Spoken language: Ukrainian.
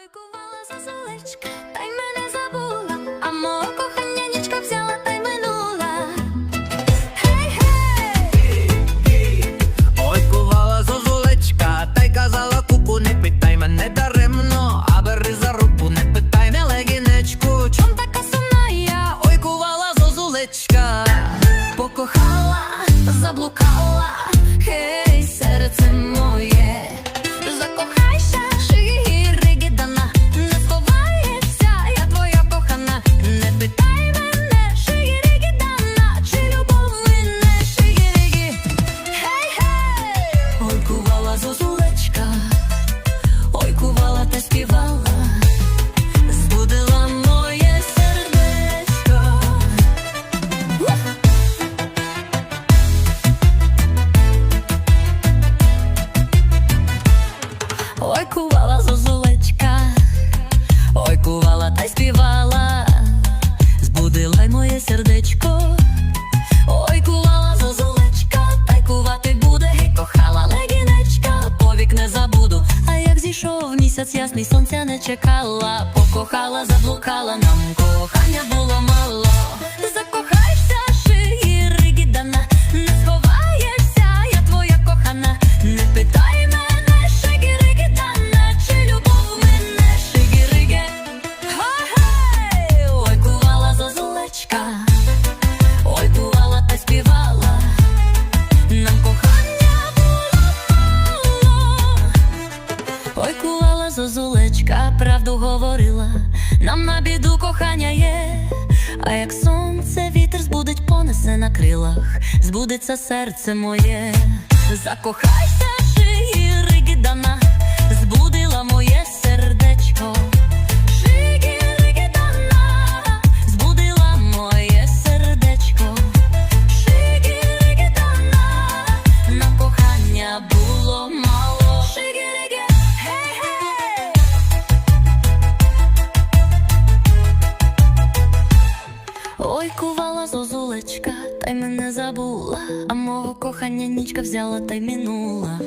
Ой, кувала зозулечка, та й мене ой, кувала та співала, збудила й моє сердечко. Ой, кувала зозулечка, та кувати буде, кохала легінечка, повік не забуду. А як зійшов місяць ясний, сонця не чекала, покохала, заблукала, нам кохання нам кохання було. Ой, кувала зозулечка, правду говорила, нам на біду кохання є. А як сонце вітер збудить, понесе на крилах, збудеться серце моє. Закохайся, зозулечка, та й мене забула, а мого кохання нічка взяла та й минула.